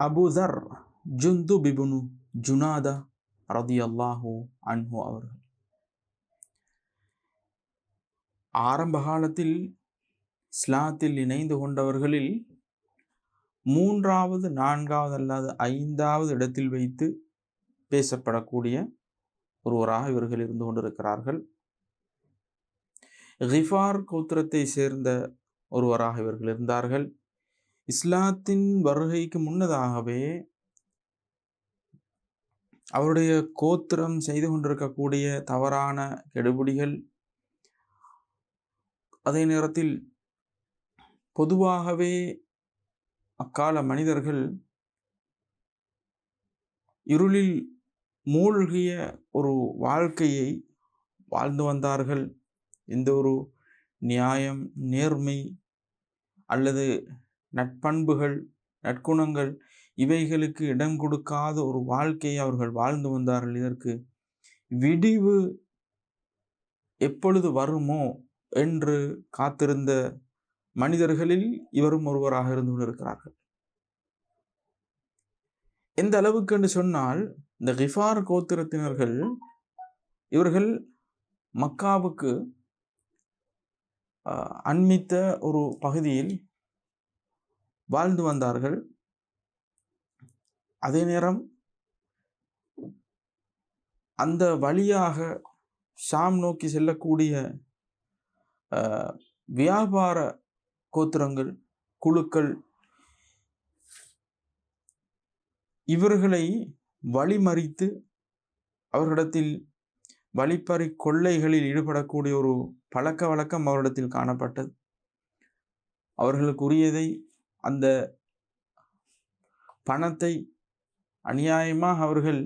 அபுதர் ஜுந்து பிபுனு ஜுனாதா ரதி அல்லாஹூ அன்ஹு அவர்கள் ஆரம்ப காலத்தில் இஸ்லாத்தில் இணைந்து கொண்டவர்களில் மூன்றாவது நான்காவது அல்லாது ஐந்தாவது இடத்தில் வைத்து பேசப்படக்கூடிய ஒருவராக இவர்கள் இருந்து கொண்டிருக்கிறார்கள் ரிஃபார் கோத்திரத்தை சேர்ந்த ஒருவராக இவர்கள் இருந்தார்கள் இஸ்லாத்தின் வருகைக்கு முன்னதாகவே அவருடைய கோத்திரம் செய்து கொண்டிருக்கக்கூடிய தவறான கெடுபிடிகள் அதே நேரத்தில் பொதுவாகவே அக்கால மனிதர்கள் இருளில் மூழ்கிய ஒரு வாழ்க்கையை வாழ்ந்து வந்தார்கள். எந்த ஒரு நியாயம் நேர்மை அல்லது நட்பண்புகள் நற்குணங்கள் இவைகளுக்கு இடம் கொடுக்காத ஒரு வாழ்க்கையை அவர்கள் வாழ்ந்து வந்தார்கள். இதற்கு விடிவு எப்பொழுது வருமோ என்று காத்திருந்த மனிதர்களில் இவரும் ஒருவராக இருந்து கொண்டிருக்கிறார்கள். எந்த அளவுக்கு என்று சொன்னால் இந்த கிஃபார் கோத்திரத்தினர்கள் இவர்கள் மக்காவுக்கு அண்மித்த ஒரு பகுதியில் வாழ்ந்து வந்தார்கள். அதே நேரம் அந்த வழியாக ஷாம் நோக்கி செல்லக்கூடிய வியாபார கோத்திரங்கள் குழுக்கள் இவர்களை வழிமறித்து அவர்களிடத்தில் வழிப்பறி கொள்ளைகளில் ஈடுபடக்கூடிய ஒரு பழக்க வழக்கம் அவரிடத்தில் காணப்பட்டது. அவர்களுக்குரியதை அந்த பணத்தை அநியாயமாக அவர்கள்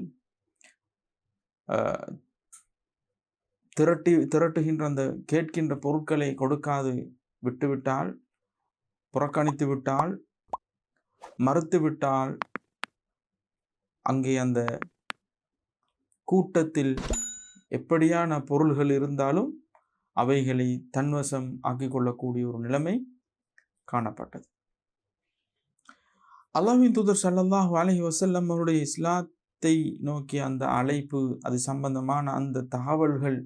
திரட்டி திரட்டுகின்ற அந்த கேட்கின்ற பொருட்களை கொடுக்காது விட்டுவிட்டால் புறக்கணித்து விட்டால் மறுத்துவிட்டால் அங்கே அந்த கூட்டத்தில் எப்படியான பொருள்கள் இருந்தாலும் அவைகளை தன்வசம் ஆக்கிக்கொள்ளக்கூடிய ஒரு நிலைமை காணப்பட்டது. அல்லாஹின் தூதர் சல்லாஹூ அலஹி வசல்லம் அவருடைய இஸ்லாத்தை நோக்கிய அந்த அழைப்பு அது சம்பந்தமான அந்த தகவல்கள்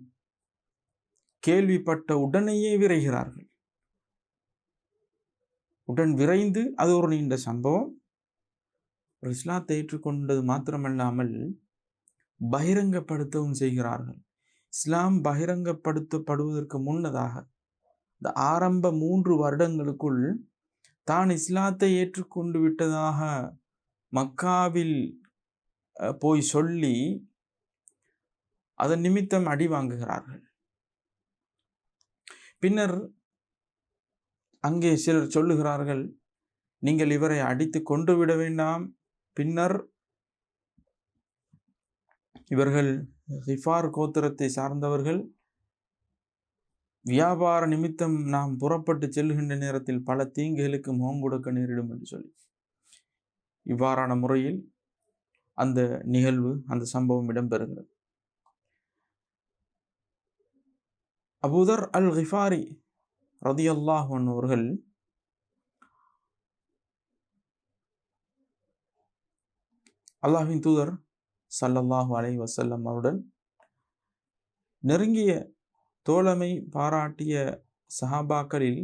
கேள்விப்பட்ட உடனேயே விரைகிறார்கள். உடன் விரைந்து அது ஒரு நீண்ட சம்பவம். ஒரு இஸ்லாத்தை ஏற்றுக்கொண்டது மாத்திரமல்லாமல் பகிரங்கப்படுத்தவும் செய்கிறார்கள். இஸ்லாம் பகிரங்கப்படுத்தப்படுவதற்கு முன்னதாக இந்த ஆரம்ப மூன்று வருடங்களுக்குள் தான் இஸ்லாத்தை ஏற்றுக்கொண்டு விட்டதாக மக்காவில் போய் சொல்லி அதன் நிமித்தம் அடி வாங்குகிறார்கள். பின்னர் அங்கே சிலர் சொல்லுகிறார்கள் நீங்கள் இவரை அடித்து கொண்டு விட வேண்டாம். பின்னர் இவர்கள் ரிஃபார் கோத்திரத்தை சார்ந்தவர்கள் வியாபார நிமித்தம் நாம் புறப்பட்டு செல்கின்ற நேரத்தில் பல தீங்குகளுக்கு முகம் கொடுக்க நேரிடும் என்று சொல்லி. இவ்வாறான முறையில் அந்த நிகழ்வு அந்த சம்பவம் இடம்பெறுகிறது. அபுதர் அல் ஹிஃபாரி ரதி அல்லாஹன் அவர்கள் அல்லாஹின் தூதர் சல்லல்லாஹு அலை வசல்லம் அவருடன் நெருங்கிய தோழமை பாராட்டிய சஹாபாக்களில்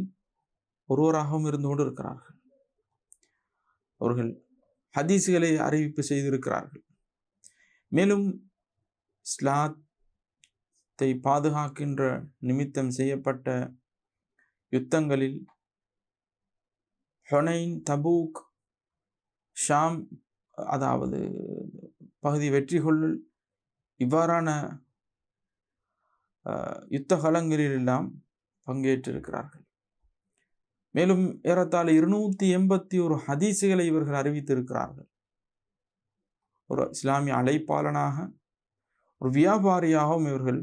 ஒருவராகவும் இருந்து கொண்டு இருக்கிறார்கள் அவர்கள் ஹதீஸுகளை அறிவிப்பு செய்திருக்கிறார்கள். மேலும் இஸ்லாத்தை பாதுகாக்கின்ற நிமித்தம் செய்யப்பட்ட யுத்தங்களில் ஹொனைன் தபூக் ஷாம் அதாவது பகுதி வெற்றி கொள்ளல் இவ்வாறான யுத்த காலங்களிலெல்லாம் பங்கேற்றிருக்கிறார்கள். மேலும் ஏறத்தாழ இருநூத்தி எண்பத்தி ஒரு ஹதீசுகளை இவர்கள் அறிவித்திருக்கிறார்கள். ஒரு இஸ்லாமிய அழைப்பாளனாக ஒரு வியாபாரியாகவும் இவர்கள்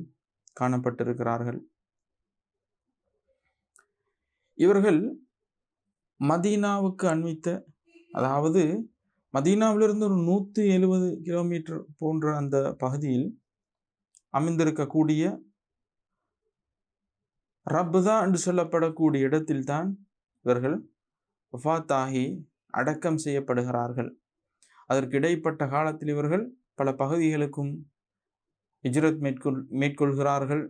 காணப்பட்டிருக்கிறார்கள். இவர்கள் மதீனாவுக்கு அண்மித்த அதாவது மதீனாவிலிருந்து ஒரு நூற்றி எழுபது கிலோமீட்டர் போன்ற அந்த பகுதியில் அமைந்திருக்கக்கூடிய ரப்புதா என்று சொல்லப்படக்கூடிய இடத்தில்தான் இவர்கள் வஃத்தாகி அடக்கம் செய்யப்படுகிறார்கள். அதற்கு இடைப்பட்ட காலத்தில் இவர்கள் பல பகுதிகளுக்கும் இஜ்ரத் மேற்கொள் மேற்கொள்கிறார்கள்.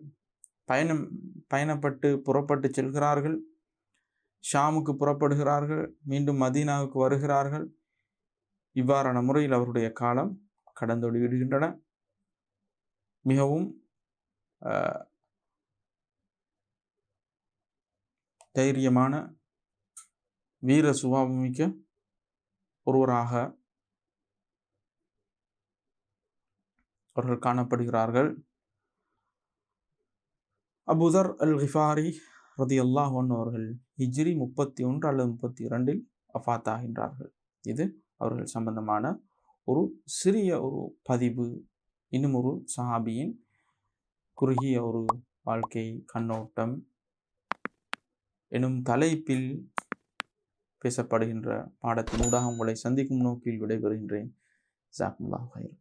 பயணம் பயணப்பட்டு புறப்பட்டு செல்கிறார்கள். ஷாமுக்கு புறப்படுகிறார்கள். மீண்டும் மதீனாவுக்கு வருகிறார்கள். இவ்வாறான முறையில் அவருடைய காலம் கடந்தோடி விடுகின்றன மிகவும் தைரியமான வீர சுபாவமிக்க ஒருவராக அவர்கள் காணப்படுகிறார்கள். அபுதர் அல் ஹிஃபாரி ரதி அல்லாஹ் அவர்கள் ஹிஜ்ரி முப்பத்தி ஒன்று அல்லது முப்பத்தி இரண்டில் அஃபாத் ஆகின்றார்கள் இது அவர்கள் சம்பந்தமான ஒரு சிறிய ஒரு பதிவு. இன்னும் ஒரு சஹாபியின் குறுகிய ஒரு வாழ்க்கை கண்ணோட்டம். எனும் தலைப்பில் பேசப்படுகின்ற பாடத்தின் ஊடாக உங்களை சந்திக்கும் நோக்கில் விடைபெறுகின்றேன். ஜாக்குல்லா ஹைர்